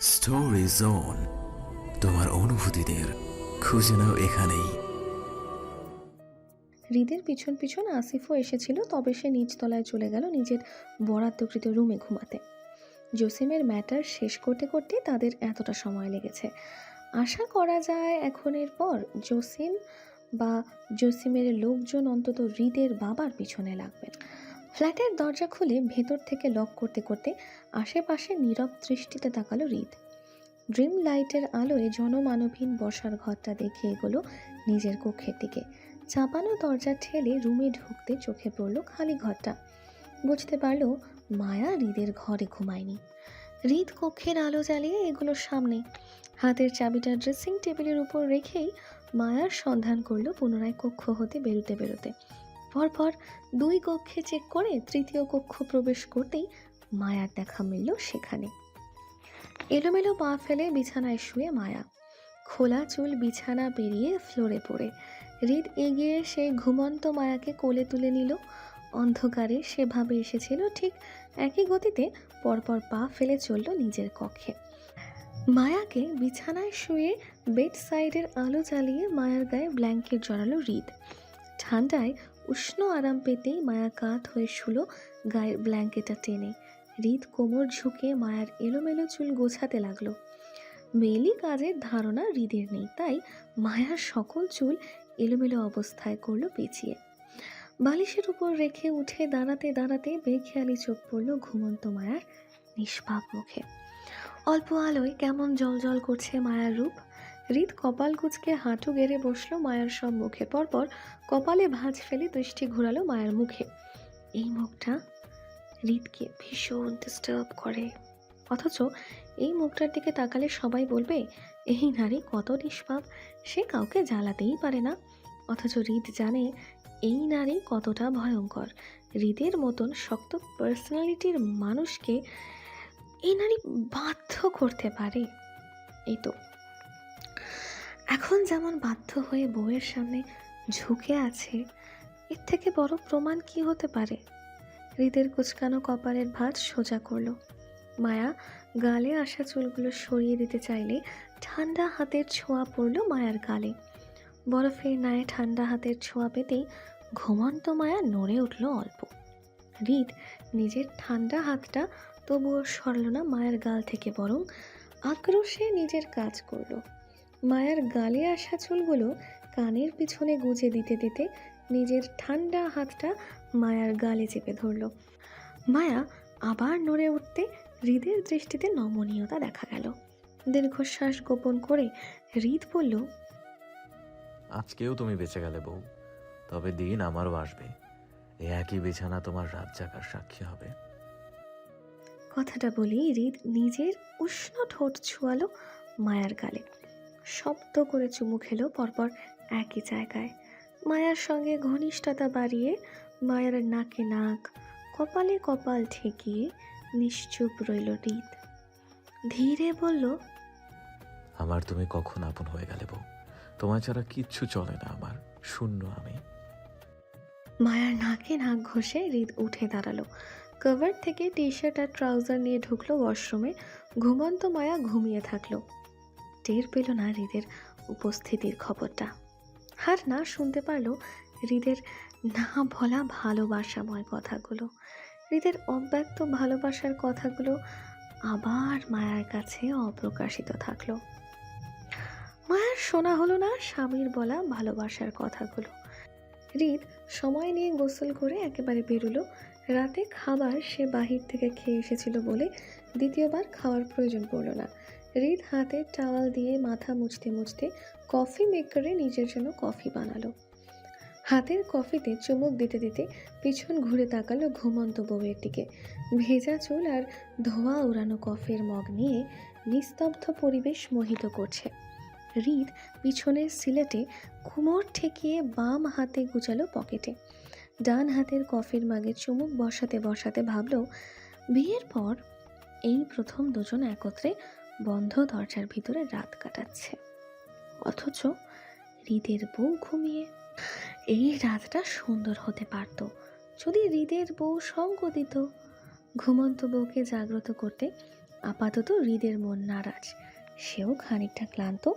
Story zone তোমার অনুভূতিদের খুঁজে নাও এখানেই। হৃদের পিছন পিছন আসিফও এসেছিল, তবে সে নিচতলায় চলে গেল নিজের বরাদ্দকৃত রুমে ঘুমাতে। জসিমের ম্যাটার শেষ করতে করতে তাদের এতটা সময় লেগেছে। আশা করা যায় এখন এরপর জসিম বা জসিমের লোকজন অন্তত হৃদের বাবার পিছনে লাগবে ফ্ল্যাটের দরজা খুলে ভেতর থেকে লক করতে করতে আশেপাশে নীরব দৃষ্টিতে তাকালো হৃদ। ড্রিম লাইটের আলোয় জনমানবহীন বসার ঘরটা দেখে এগোলো নিজের কক্ষের দিকে। চাপানো দরজা ঠেলে রুমে ঢুকতে চোখে পড়ল খালি ঘরটা। বুঝতে পারল মায়া হৃদের ঘরে ঘুমায়নি। হৃদ কক্ষের আলো জ্বালিয়ে এগুলো সামনে। হাতের চাবিটা ড্রেসিং টেবিলের উপর রেখেই মায়ার সন্ধান করল পুনরায় কক্ষ হতে বেরোতে বেরোতে। পরপর দুই কক্ষে চেক করে তৃতীয় কক্ষ প্রবেশ করতেই মায়ার দেখা মিলল সেখানে। এলোমেলো পা ফেলে বিছানায় শুয়ে মায়া, খোলা চুল বিছানা পেরিয়ে ফ্লোরে পড়ে। হৃদ এগিয়ে সেই ঘুমন্ত মায়াকে কোলে তুলে নিল। অন্ধকারে সেভাবে এসেছিল ঠিক একই গতিতে পরপর পা ফেলে চলল নিজের কক্ষে। মায়াকে বিছানায় শুয়ে বেড সাইডের আলো জ্বালিয়ে মায়ার গায়ে ব্ল্যাঙ্কেট জড়ালো হৃদ। ঠান্ডায় উষ্ণ আরাম পেতেই মায়া কাত হয়ে শুলো গায়ের ব্ল্যাঙ্কেটটা টেনে। হৃদ কোমর ঝুঁকে মায়ার এলোমেলো চুল গোছাতে লাগল। মেয়েলি কাজের ধারণা হৃদের নেই, তাই মায়ার সকল চুল এলোমেলো অবস্থায় করল পেঁচিয়ে। বালিশের উপর রেখে উঠে দাঁড়াতে দাঁড়াতে বেখেয়ালি চোখ পড়ল ঘুমন্ত মায়ার নিষ্পাপ মুখে। অল্প আলোয় কেমন জল জল করছে মায়ার রূপ? হৃদ কপাল কুচকে হাঁটু গেড়ে বসল মায়ার সব মুখে। পরপর কপালে ভাঁজ ফেলে দৃষ্টি ঘোরালো মায়ার মুখে। এই মুখটা হৃদকে ভীষণ ডিস্টার্ব করে। অথচ এই মুখটার দিকে তাকালে সবাই বলবে, এই নারী কত নিষ্পাপ, সে কাউকে জ্বালাতেই পারে না। অথচ হৃদ জানে এই নারী কতটা ভয়ঙ্কর। হৃদের মতন শক্ত পার্সোনালিটির মানুষকে এই নারী বাধ্য করতে পারে। এই তো এখন যেমন বাধ্য হয়ে বউয়ের সামনে ঝুঁকে আছে, এর থেকে বড় প্রমাণ কি হতে পারে? হৃদের কুচকানো কপালের ভাঁজ সোজা করল। মায়া গালে আসা চুলগুলো সরিয়ে দিতে চাইলে ঠান্ডা হাতের ছোঁয়া পড়ল মায়ার গালে। বরফের ন্যায় ঠান্ডা হাতের ছোঁয়া পেতেই ঘুমন্ত মায়া নড়ে উঠল অল্প। হৃদ নিজের ঠান্ডা হাতটা তবুও সরল না মায়ের গাল থেকে, বরং আক্রোশে নিজের কাজ করল। মায়ের গালে আসা চুলগুলো কানের পিছনে গুজে দিতে দিতে নিজের ঠান্ডা হাতটা মায়ার গালে চেপে ধরল। মায়া আবার নড়ে উঠতে হৃদের দৃষ্টিতে নমনীয়তা দেখা গেল। দীর্ঘশ্বাস গোপন করে হৃদ বলল আজকেও তুমি বেঁচে গেলে বউ তবে দিন আমারও আসবে। এই একই বিছানা তোমার রাত জাগার সাক্ষী হবে। কথাটা বলেই হৃদ নিজের উষ্ণ ঠোঁট ছুয়ালো মায়ার গালে। শব্দ করে চুমু খেলো পরপর একই জায়গায়। মায়ার সঙ্গে ঘনিষ্ঠতা বাড়িয়ে মায়ের নাকে নাক কপালে কপাল ঠেকিয়ে নিশ্চুপ রইল হৃদ ধীরে বলল আমার তুমি কখন আপন হয়ে গেলে বউ? তোমার ছাড়া কিচ্ছু চলে না আমার শূন্য আমি। মায়ার নাকে নাক ঘষে হৃদ উঠে দাঁড়াল। কভার থেকে টি শার্ট আর ট্রাউজার নিয়ে ঢুকলো ওয়াশরুমে। ঘুমন্ত মায়া ঘুমিয়ে থাকল। টের পেল না হৃদের উপস্থিতির খবরটা। আর না শুনতে পারল হৃদের না বলা ভালোবাসাময় কথাগুলো। হৃদের অব্যক্ত ভালোবাসার কথাগুলো আবার মায়ার কাছে অপ্রকাশিত থাকল। মায়ার শোনা হলো না স্বামীর বলা ভালোবাসার কথাগুলো। হৃদ সময় নিয়ে গোসল করে একেবারে বেরোলো। রাতে খাবার সে বাহির থেকে খেয়ে এসেছিল বলে দ্বিতীয়বার খাওয়ার প্রয়োজন পড়ল না। হৃদ হাতে টাওয়াল দিয়ে মাথা মুছতে মুছতে কফি মেকারে নিজের জন্য কফি বানালো। হাতের কফিতে চুমুক দিতে দিতে পিছন ঘুরে তাকালো ঘুমন্ত বউয়ের দিকে। ভেজা চুল আর ধোয়া উড়ানো কফির মগ নিয়ে নিস্তব্ধ পরিবেশ মোহিত করছে। রিদ পিছনের সিলেটে কুমোর ঠেকিয়ে বাম হাতে গুজালো পকেটে। ডান হাতের কফির মাগে চুমুক বসাতে বসাতে ভাবল, বিয়ের পর এই প্রথম দুজন একত্রে বন্ধ দরজার ভিতরে রাত কাটাচ্ছে। অথচ হৃদের বউ ঘুমিয়ে এই রাতটা সুন্দর হতে পারত। যদি হৃদের বউ সঙ্গ দিত। ঘুমন্ত বউকে জাগ্রত করতে আপাতত হৃদের মন নারাজ। সেও খানিকটা ক্লান্ত।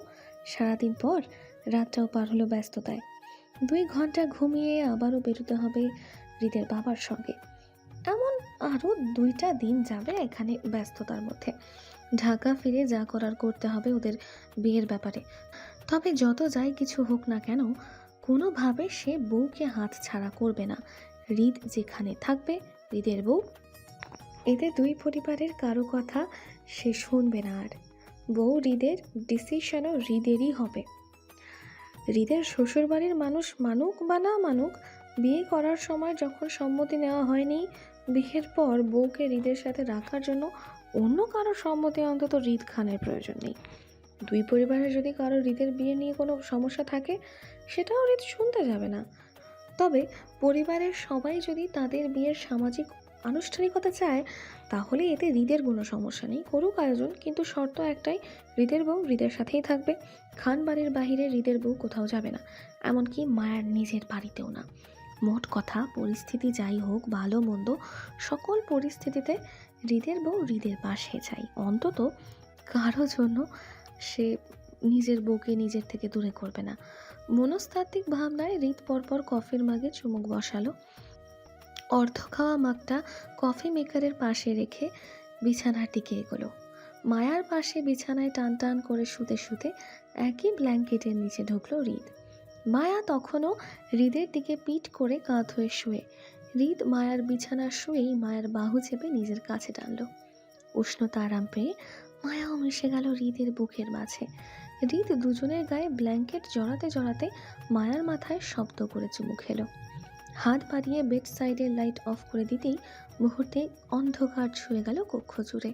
সারাদিন পর রাতটাও পার হলো ব্যস্ততায়। দুই ঘণ্টা ঘুমিয়ে আবারও বেরোতে হবে হৃদের বাবার সঙ্গে। এমন আরও দুইটা দিন যাবে এখানে ব্যস্ততার মধ্যে। ঢাকা ফিরে যা করার করতে হবে ওদের বিয়ের ব্যাপারে। তবে যত যাই কিছু হোক না কেন, কোনোভাবে সে বউকে হাত ছাড়া করবে না। হৃদ যেখানে থাকবে, হৃদের বউ। এতে দুই পরিবারের কারও কথা সে শুনবে না আর। বউ হৃদের ডিসিশনও হৃদেরই হবে। হৃদের শ্বশুরবাড়ির মানুষ মানুক বা না মানুক, বিয়ে করার সময় যখন সম্মতি নেওয়া হয়নি, বিয়ের পর বউকে হৃদের সাথে রাখার জন্য অন্য কারোর সম্মতি অন্তত হৃদ খানের প্রয়োজন নেই। দুই পরিবারে যদি কারও হৃদের বিয়ে নিয়ে কোনো সমস্যা থাকে, সেটাও হৃদ শুনতে যাবে না। তবে পরিবারের সবাই যদি তাদের বিয়ের সামাজিক আনুষ্ঠানিকতা চায়, তাহলে এতে হৃদের কোনো সমস্যা নেই। করুক আয়োজন, কিন্তু শর্ত একটাই হৃদের বউ হৃদের সাথেই থাকবে। খান বাড়ির বাহিরে হৃদের বউ কোথাও যাবে না, এমনকি মায়ার নিজের বাড়িতেও না। মোট কথা, পরিস্থিতি যাই হোক, ভালো মন্দ, সকল পরিস্থিতিতে হৃদের বউ হৃদের পাশে চাই অন্তত কারও জন্য সে নিজের বউকে নিজের থেকে দূরে করবে না। মনস্তাত্ত্বিক ভাবনায় হৃদ পরপর কফির মাগে চুমুক বসালো। অর্ধ খাওয়া মাগটা কফি মেকারের পাশে রেখে বিছানার দিকে এগোলো। মায়ার পাশে বিছানায় টান টান করে শুতে শুতে একই ব্ল্যাঙ্কেটের নিচে ঢুকলো হৃদ। মায়া তখনও হৃদের দিকে পিঠ করে কাঁধ হয়ে শুয়ে হৃদ মায়ার বিছানা শুয়েই মায়ার বাহু চেপে নিজের কাছে টানলো। উষ্ণতা আরাম পেয়ে মায়াও মিশে গেল হৃদের বুকের মাঝে। হৃদ দুজনের গায়ে ব্ল্যাঙ্কেট জড়াতে জড়াতে মায়ার মাথায় শব্দ করে চুমু খেলো। হাত বাড়িয়ে বেড সাইডের লাইট অফ করে দিতেই মুহূর্তে অন্ধকার ছুঁয়ে গেল কক্ষ জুড়ে।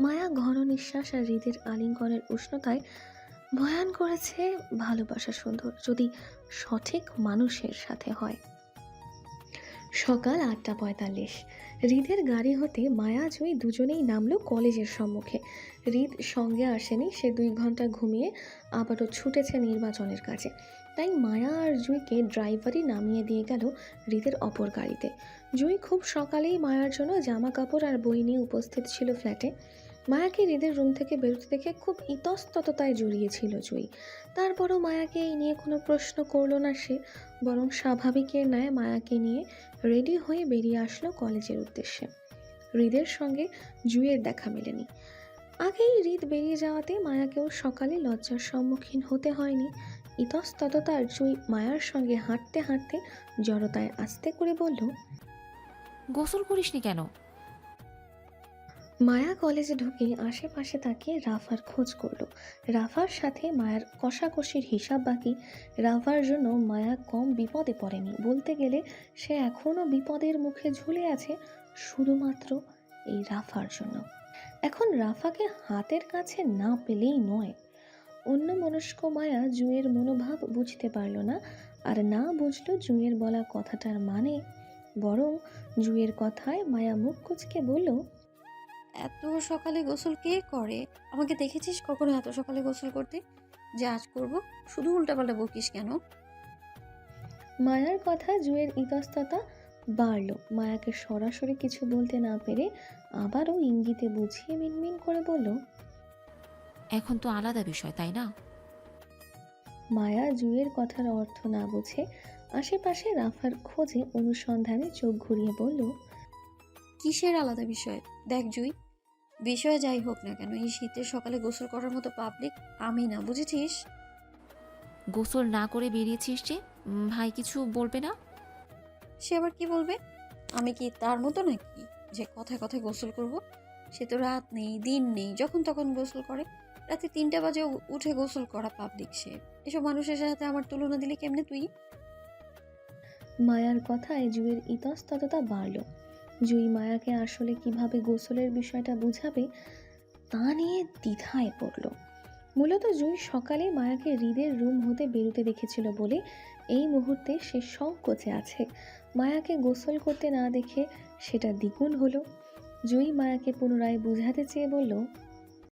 মায়া ঘন নিঃশ্বাস আর হৃদের আলিঙ্গনের উষ্ণতায় বয়ান করেছে, ভালোবাসা সুন্দর, যদি সঠিক মানুষের সাথে হয়। সকাল আটটা পঁয়তাল্লিশ। হৃদের গাড়ি হতে মায়া জয়ী দুজনেই নামলো কলেজের সম্মুখে। হৃদ সঙ্গে আসেনি, সে দুই ঘণ্টা ঘুমিয়ে আবারও ছুটেছে নির্বাচনের কাছে। তাই মায়া আর জুইকে ড্রাইভারই নামিয়ে দিয়ে গেল হৃদের অপর গাড়িতে। জুই খুব সকালেই মায়ার জন্য জামা কাপড় আর বই নিয়ে উপস্থিত ছিল ফ্ল্যাটে। মায়াকে হৃদের রুম থেকে বেরোতে দেখে খুব ইতস্তততায় জড়িয়েছিল জুই। তারপরও মায়াকে এই নিয়ে কোনো প্রশ্ন করল না সে, বরং স্বাভাবিকের ন্যায় মায়াকে নিয়ে রেডি হয়ে বেরিয়ে আসলো কলেজের উদ্দেশ্যে। হৃদের সঙ্গে জুইয়ের দেখা মেলেনি। আগেই হৃদ বেরিয়ে যাওয়াতে মায়াকেও সকালে লজ্জার সম্মুখীন হতে হয়নি। ইতস্তততার জুই মায়ার সঙ্গে হাঁটতে হাঁটতে জড়তায় আস্তে করে বলল, গোসল করিসনি কেন? মায়া কলেজে ঢুকে আশেপাশে তাকে রাফার খোঁজ করল। রাফার সাথে মায়ার কষাকষির হিসাব বাকি। রাফার জন্য মায়া কম বিপদে পড়েনি। বলতে গেলে সে এখনও বিপদের মুখে ঝুলে আছে শুধুমাত্র এই রাফার জন্য। এখন রাফাকে হাতের কাছে না পেলেই নয়। অন্য মনস্ক মায়া জুঁয়ের মনোভাব বুঝতে পারল না আর না বুঝলো জুঁয়ের বলা কথাটার মানে। বরং জুঁয়ের কথায় মায়া মুখ কুচকে বলল এত সকালে গোসল কে করে? আমাকে দেখেছিস কখনো এত সকালে গোসল করতে? যে আজ করব শুধু উল্টাপাল্টা বকিস কেন? মায়ার কথা জুয়ের ইতস্ততা বাড়ল। মায়াকে সরাসরি কিছু বলতে না পেরে আবারও ইঙ্গিতে বুঝিয়ে মিনমিন করে বলল এখন তো আলাদা বিষয় তাই না? মায়া জুয়ের কথার অর্থ না বুঝে আশেপাশে রাফার খোঁজে অনুসন্ধানে চোখ ঘুরিয়ে বলল কিসের আলাদা বিষয়? দেখ জুই। বিষয় যাই হোক না কেন এই শীতের সকালে গোসল করার মতো পাবলিক আমি না বুঝেছিস? গোসল না করে বেরিয়েছিস যে উম, ভাই কিছু বলবে না? সে আবার কি বলবে? আমি কি তার মতো নাকি যে কথায় কথায় গোসল করব? সে তো রাত নেই দিন নেই যখন তখন গোসল করে। রাতে তিনটা বাজে উঠে গোসল করা পাবলিক সে। এসব মানুষের সাথে আমার তুলনা দিলে কেমনে তুই? মায়ার কথায় জুয়ের ইতস্তততা বাড়ল। জুই মায়াকে আসলে কীভাবে গোসলের বিষয়টা বুঝাবে, তা নিয়ে দ্বিধায় পড়ল। মূলত জুই সকালে মায়াকে হৃদের রুম হতে বেরোতে দেখেছিল বলে এই মুহূর্তে সে সংকোচে আছে। মায়াকে গোসল করতে না দেখে সেটা দ্বিগুণ হলো। জুই মায়াকে পুনরায় বুঝাতে চেয়ে বলল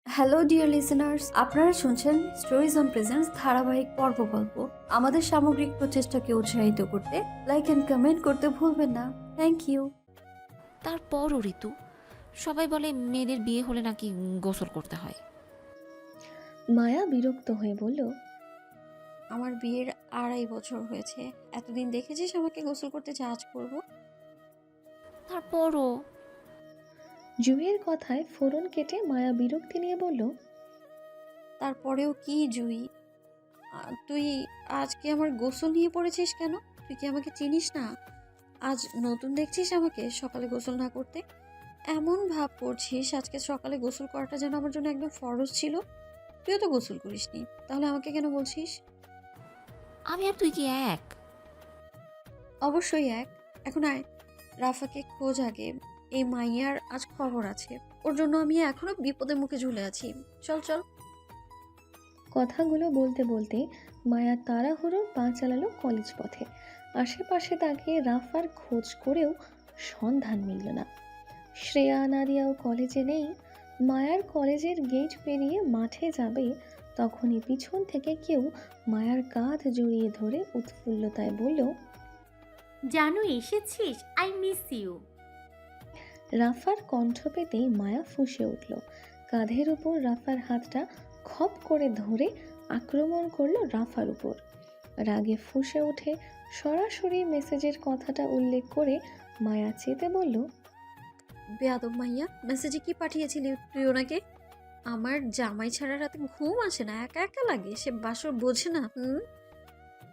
হ্যালো ডিয়ার লিসেনার্স আপনারা শুনছেন স্টোরিজ অন প্রেজেন্স ধারাবাহিক পর্ব গল্প। আমাদের সামগ্রিক প্রচেষ্টাকে উৎসাহিত করতে লাইক অ্যান্ড কমেন্ট করতে ভুলবেন না। থ্যাংক ইউ তারপরও ঋতু সবাই বলে মেয়েদের বিয়ে হলে নাকি গোসল করতে হয়। মায়া বিরক্ত হয়ে বলল আমার বিয়ের আড়াই বছর হয়েছে এতদিন দেখেছিস আমাকে গোসল করতে জাজ করব? তারপরও জুইয়ের কথায় ফোরন কেটে মায়া বিরক্তি নিয়ে বলল তারপরেও কি জুই আ, তুই আজকে আমার গোসল নিয়ে পড়েছিস কেন? তুই কি আমাকে চিনিস না? আজ নতুন দেখছিস আমাকে সকালে গোসল না করতে? এমন ভাব করছিস আজকে সকালে গোসল করাটা যেন আমার জন্য একদম ফরজ ছিল। তুইও তো গোসল করিসনি তাহলে আমাকে কেন বলছিস? আমি আর তুই কি এক? অবশ্যই এক। এখন আয় রাফাকে খোঁজ আগে। এই মাইয়ার আজ খবর আছে। ওর জন্য আমি এখনও বিপদের মুখে ঝুলে আছি। চল চল। কথাগুলো বলতে বলতে মায়া তাড়াহুড়ো পা চালালো কলেজ পথে। আশেপাশে তাকিয়ে রাফার খোঁজ করেও সন্ধান মিলল না। শ্রেয়া নাদিয়াও কলেজে নেই মায়ার কলেজের গেট পেরিয়ে মাঠে যাবে তখনই পিছন থেকে কেউ মায়ার কাঁধ জড়িয়ে ধরে উৎফুল্লতায় বলল জানু এসেছিস? আই মিস ইউ রাফার কণ্ঠ পেতেই মায়া ফুঁসে উঠল। কাঁধের উপর রাফার হাতটা খপ করে ধরে আক্রমণ করল রাফার উপর। রাগে ফুঁসে উঠে সরাসরি মেসেজের কথাটা উল্লেখ করে মায়া চেতে বলল, বেয়াদব মাইয়া, মেসেজে কি পাঠিয়েছিলি তুই ওনাকে? আমার জামাই ছাড়া রাতে ঘুম আসে না, একা একা লাগে, সে বাসর বোঝে না, হুম?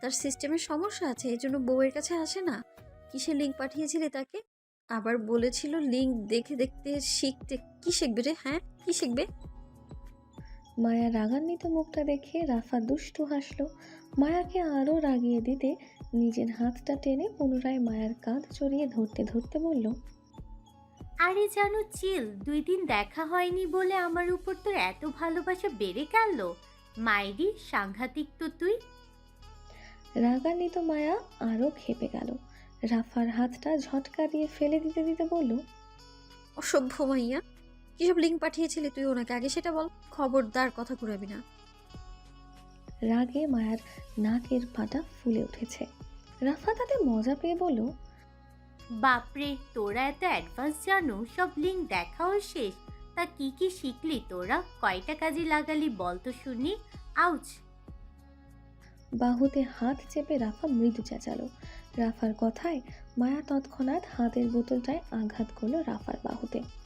তার সিস্টেমের সমস্যা আছে এই জন্য বউয়ের কাছে আসে না। কিসে লিঙ্ক পাঠিয়েছিলি তাকে? আবার বলেছিল লিঙ্ক দেখে দেখতে শিখতে। কি শিখবে রে হ্যাঁ? কি শিখবে? মায়া রাগান্বিত মুখটা দেখে রাফা দুষ্টু হাসলো। মায়াকে আরও রাগিয়ে দিতে নিজের হাতটা টেনে পুনরায় মায়ার কাঁধ চড়িয়ে ধরতে ধরতে বলল আরে জানো চিল দুই দিন দেখা হয়নি বলে আমার উপর তোর এত ভালোবাসা বেড়ে গেল। মাইরি সাংঘাতিক তো তুই। রাগান্বিত মায়া আরও খেপে গেল। রাফার হাতটা ঝটকা দিয়ে ফেলে দিতে দিতে বলল অসভ্য মাইয়া। কিসব লিঙ্ক পাঠিয়েছিলি তুই ওনাকে? আগে সেটা বল। খবরদার কথা ঘুরাবি না। রাগে মায়ার নাকের পাতা ফুলে উঠেছে। রাফা তাতে মজা পেয়ে বলল বাপরে তোরা এত অ্যাডভান্স জানো সব লিঙ্ক দেখাও শেষ। তা কি কি শিখলি তোরা? কয়টা কাজে লাগালি বল তো শুনি। আউচ। বাহুতে হাত চেপে রাফা মৃদু চেঁচালো। রাফার কথায় মায়া তৎক্ষণাৎ হাতের বোতলটায় আঘাত করল রাফার বাহুতে।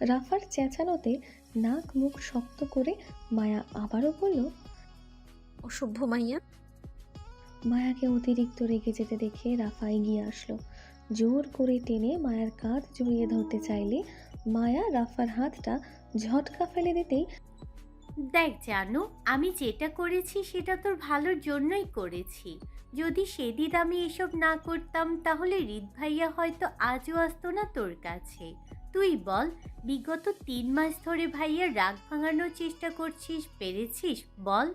রাফার চেঁচানোতে নাক মুখ শক্ত করে মায়া আবারও বলল অসভ্য মাইয়া। মায়াকে অতিরিক্ত রেগে যেতে দেখে রাফা এগিয়ে আসলো। জোর করে টেনে মায়ার কাঁধ জড়িয়ে ধরতে চাইলে মায়া রাফার হাতটা ঝটকা ফেলে দিতেই দেখ জানো আমি যেটা করেছি সেটা তোর ভালোর জন্যই করেছি। যদি সেদিন আমি এসব না করতাম তাহলে রিত ভাইয়া হয়তো আজও আসতো না তোর কাছে। তুই বল, বিগত তিন মাস ধরে ভাইয়া রাগ ভাঙানোর চেষ্টা করছিস, পেরেছিস? বল।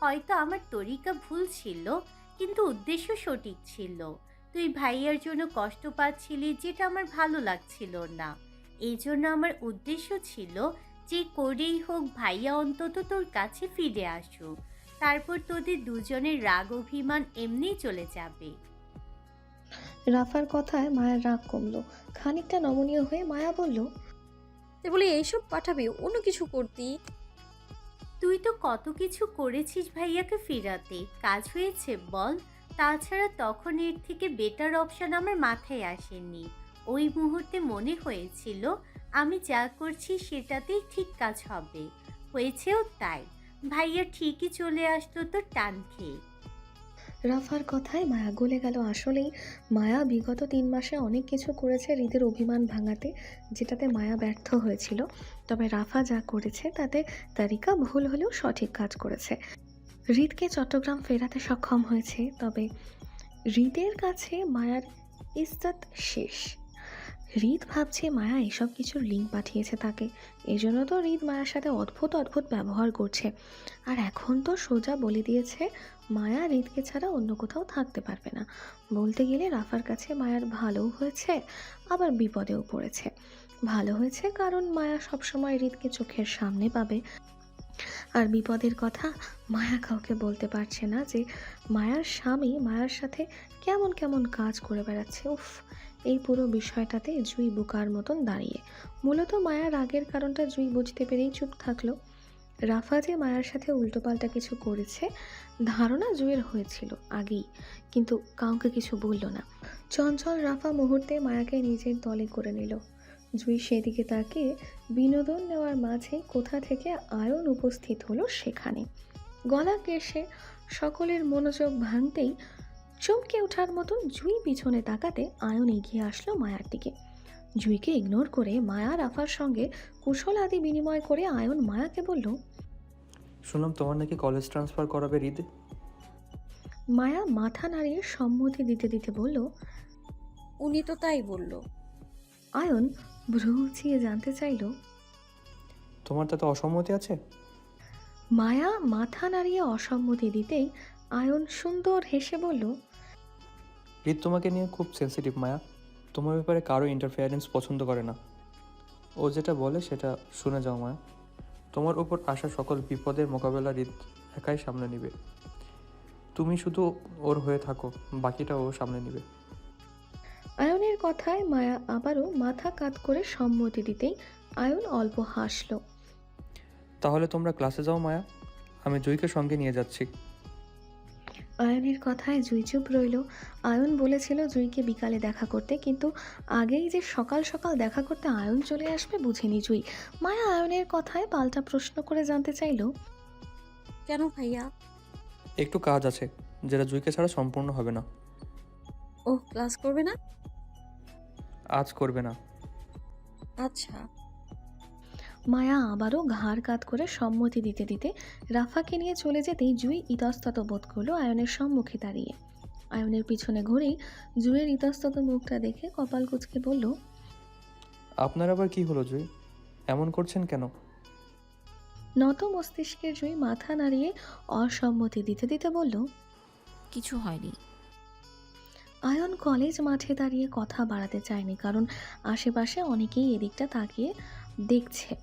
হয়তো আমার তরিকা ভুল ছিল, কিন্তু উদ্দেশ্য সঠিক ছিল। তুই ভাইয়ার জন্য কষ্ট পাচ্ছিলি যেটা আমার ভালো লাগছিল না। এই জন্য আমার উদ্দেশ্য ছিল যে করেই হোক ভাইয়া অন্তত তোর কাছে ফিরে আসুক। তারপর তোদের দুজনের রাগ, অভিমান এমনিই চলে যাবে। রাফার কথায় মায়ের রাগ কমলো। খানিকটা নমনীয় হয়ে মায়া বলল বলি এইসব পাঠাবি? অন্য কিছু করতি? তুই তো কত কিছু করেছিস ভাইয়াকে ফিরাতে। কাজ হয়েছে বল। তাছাড়া তখন এর থেকে বেটার অপশন আমার মাথায় আসেনি। ওই মুহূর্তে মনে হয়েছিল আমি যা করছি সেটাতেই ঠিক কাজ হবে। হয়েছেও তাই। ভাইয়া ঠিকই চলে আসতো তো টান খেয়ে রাফার কথায় মায়া গলে গেল। আসলেই মায়া বিগত তিন মাসে অনেক কিছু করেছে হৃদের অভিমান ভাঙাতে, যেটাতে মায়া ব্যর্থ হয়েছিল। তবে রাফা যা করেছে, তাতে তারিকা ভুল হলেও সঠিক কাজ করেছে। হৃদকে চট্টগ্রাম ফেরাতে সক্ষম হয়েছে, তবে হৃদের কাছে মায়ার ইজ্জত শেষ। হৃদ ভাবছে মায়া এসব কিছুর লিঙ্ক পাঠিয়েছে তাকে। এজন্য তো হৃদ মায়ার সাথে অদ্ভুত অদ্ভুত ব্যবহার করছে। আর এখন তো সোজা বলে দিয়েছে, মায়া হৃদকে ছাড়া অন্য কোথাও থাকতে পারবে না। বলতে গেলে রাফার কাছে মায়ার ভালোও হয়েছে, আবার বিপদেও পড়েছে। ভালো হয়েছে কারণ মায়া সবসময় হৃদকে চোখের সামনে পাবে। আর বিপদের কথা মায়া কাউকে বলতে পারছে না যে মায়ার স্বামী মায়ার সাথে কেমন কেমন কাজ করে বেড়াচ্ছে। উফ এই পুরো বিষয়টাতে জুই বোকার মতন দাঁড়িয়ে। মূলত মায়ার রাগের কারণটা জুই বুঝতে পেরেই চুপ থাকল। রাফা যে মায়ার সাথে উল্টোপাল্টা কিছু করেছে, ধারণা জুয়ের হয়েছিল আগেই, কিন্তু কাউকে কিছু বলল না। চঞ্চল রাফা মুহূর্তে মায়াকে নিজের দলে করে নিল। জুই সেদিকে তাকিয়ে বিনোদন নেওয়ার মাঝে কোথা থেকে আয়ন উপস্থিত হলো সেখানে। গলা কেশে সকলের মনোযোগ ভাঙতেই চমকে ওঠার মতন জুই পিছনে তাকাতে আয়ন এগিয়ে আসলো মায়ার দিকে। জুইকে ইগনোর করে মায়া রাফার সঙ্গে কুশল আদি বিনিময় করে আয়ন মায়াকে বলল শুনলাম তোমার নাকি কলেজ ট্রান্সফার করাবে হৃদ মায়া মাথা নাড়িয়ে সম্মতি দিতে দিতে বলল উনি তো তাই বলল। আয়ন ভ্রু উঁচিয়ে জানতে চাইল তোমার তাতে অসম্মতি আছে? মায়া মাথা নাড়িয়ে অসম্মতি দিতেই আয়ন সুন্দর হেসে বলল হৃদ তোমাকে নিয়ে খুব সেন্সিটিভ মায়া। তোমার ব্যাপারে কারও ইন্টারফেয়ারেন্স পছন্দ করে না। ও যেটা বলে সেটা শুনে যাও মায়া। তোমার উপর আসা সকল বিপদের মোকাবেলা হৃদ একাই সামনে নিবে। তুমি শুধু ওর হয়ে থাকো বাকিটা ও সামনে নিবে। আয়নের কথায় মায়া আবারও মাথা কাত করে সম্মতি দিতেই আয়ন অল্প হাসল। তাহলে তোমরা ক্লাসে যাও মায়া। আমি জুইকে সঙ্গে নিয়ে যাচ্ছি। আয়নের কথায় জুই চুপ রইল। আয়ন বলেছিল জুইকে বিকালে দেখা করতে কিন্তু আগেই যে সকাল সকাল দেখা করতে আয়ন চলে আসবে বুঝেনি জুই। মায়া আয়নের কথায় পাল্টা প্রশ্ন করে জানতে চাইল কেন ভাইয়া? একটু কাজ আছে যেটা জুইকে ছাড়া সম্পূর্ণ হবে না। ও ক্লাস করবে না? আজ করবে না। আচ্ছা। মায়া আবারও ঘাড় কাত করে সম্মতি দিতে দিতে রাফাকে নিয়ে চলে যেতেই জুই ইতস্তত বোধ করল আয়নের সম্মুখে দাঁড়িয়ে। আয়নের পিছনে ঘুরেই জুয়ের ইতস্তত মুখটা দেখে কপাল কুচকে বলল আপনার আবার কি হলো জুই? এমন করছেন কেন? নত মস্তিষ্কের জুই মাথা নাড়িয়ে অসম্মতি দিতে দিতে বলল কিছু হয়নি। আয়ন কলেজ মাঠে দাঁড়িয়ে কথা বাড়াতে চায়নি কারণ আশেপাশে অনেকেই এদিকটা তাকিয়ে দেখছে।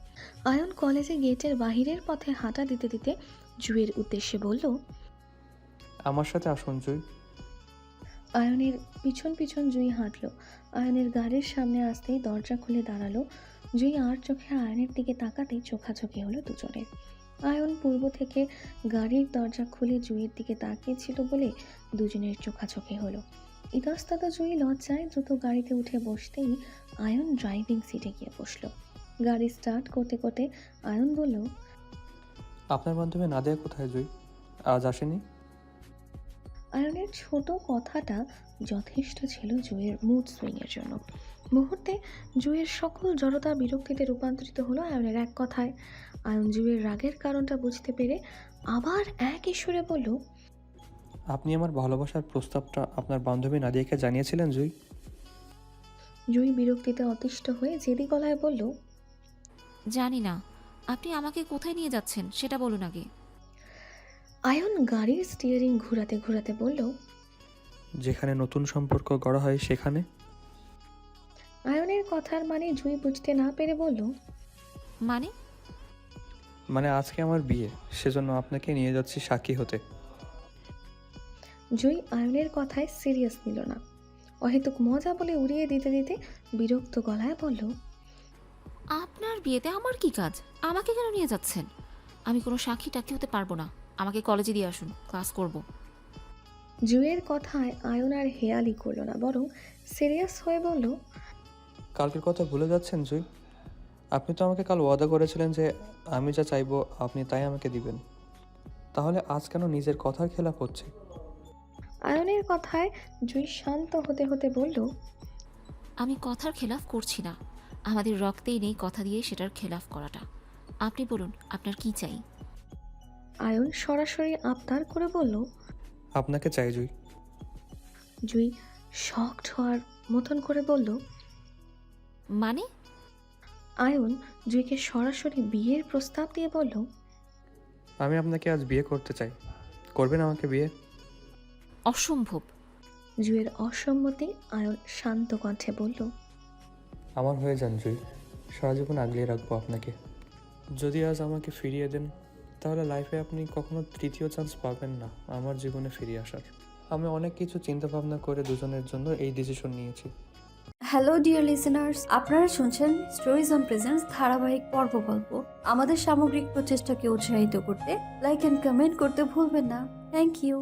আয়ন কলেজে গেটের বাহিরের পথে হাঁটা দিতে দিতে জুয়ের উদ্দেশ্যে বলল আমার সাথে আসুন জুই। আয়নের পিছন পিছন জুই হাঁটলো। আয়নের গাড়ির সামনে আসতেই দরজা খুলে দাঁড়াল। জুই আর চোখে আয়নের দিকে তাকাতেই চোখাচোখি হলো দুজনের। আয়ন পূর্ব থেকে গাড়ির দরজা খুলে জুইয়ের দিকে তাকিয়েছিল বলে দুজনের চোখাচোখি হলো। ইতস্তত জুই লজ্জায় দ্রুত গাড়িতে উঠে বসতেই আয়ন ড্রাইভিং সিটে গিয়ে বসল। গাড়ি স্টার্ট করতে করতে আয়ন বলল আপনার মাধ্যমে নাদিয়া কোথায় জুই? আজ আসেনি? আয়নের ছোট কথাটা যথেষ্ট ছিল জুয়ের মুড সুইংয়ের জন্য। মুহূর্তে জুয়ের সকল জড়তা বিরক্তিতে রূপান্তরিত হলো আয়নের এক কথায়। আয়ন জুয়ের রাগের কারণটা বুঝতে পেরে আবার এক ঈশ্বরে বলল আপনি আমার ভালোবাসার প্রস্তাবটা আপনার বান্ধবী নাদিয়াকে জানিয়েছিলেন জুই? জুই বিরক্তিতে অতিষ্ঠ হয়ে জেদি গলায় বলল জানি না। আপনি আমাকে কোথায় নিয়ে যাচ্ছেন সেটা বলুন আগে। আয়ন গাড়ির স্টিয়ারিং ঘোরাতে ঘোরাতে বলল যেখানে নতুন সম্পর্ক গড়া হয় সেখানে? আয়নের কথার মানে জুই বুঝতে না পেরে বলল মানে? মানে আজকে আমার বিয়ে সেজন্য আপনাকে নিয়ে যাচ্ছি সাক্ষী হতে। জুই আয়নের কথায় সিরিয়াস নিল না। অহেতুক মজা বলে উড়িয়ে দিতে দিতে বিরক্ত গলায় বলল আপনার বিয়েতে আমার কি কাজ? আমাকে কেন নিয়ে যাচ্ছেন? আমি কোনো সাক্ষী টাক্ষী হতে পারব না। আমাকে কলেজে দিয়ে আসুন ক্লাস করব। জুয়ের কথায় আয়ন আর হেয়ালি করল না বরং সিরিয়াস হয়ে বলল কালকের কথা ভুলে যাচ্ছেন জুই? আপনি তো আমাকে কাল ওয়াদা করেছিলেন যে আমি যা চাইব আপনি তাই আমাকে দিবেন। তাহলে আজ কেন নিজের কথার খেলাপ হচ্ছে? আয়নের কথায় জুই শান্ত হতে হতে বলল আমি কথার খেলাফ করছি না। আমাদের রক্তেই নেই কথা দিয়ে সেটার খেলাফ করাটা। আপনি বলুন আপনার কি চাই? আয়ন সরাসরি আবদার করে বলল আপনাকে চাই জুই। জুই শকড হওয়ার মতন করে বলল মানে? আয়ন জুইকে সরাসরি বিয়ের প্রস্তাব দিয়ে বলল আমি আপনাকে আজ বিয়ে করতে চাই। করবেন আমাকে বিয়ে? অসম্ভব। জুয়ের অসম্মতি আয়ন শান্ত কণ্ঠে বলল আমার হয়ে যান জুই। সারা জীবন আগলিয়ে রাখব আপনাকে। যদি আজ আমাকে ফিরিয়ে দেন তাহলে লাইফে আপনি কখনো তৃতীয় চান্স পাবেন না আমার জীবনে ফিরে আসার। আমি অনেক কিছু চিন্তা ভাবনা করে দুজনের জন্য এই ডিসিশন নিয়েছি। হ্যালো ডিয়ার লিসেনার্স আপনারা শুনছেন স্টোরিজ অন প্রেজেন্স ধারাবাহিক পর্ব গল্প। আমাদের সামগ্রিক প্রচেষ্টাকে উৎসাহিত করতে লাইক অ্যান্ড কমেন্ট করতে ভুলবেন না। Thank you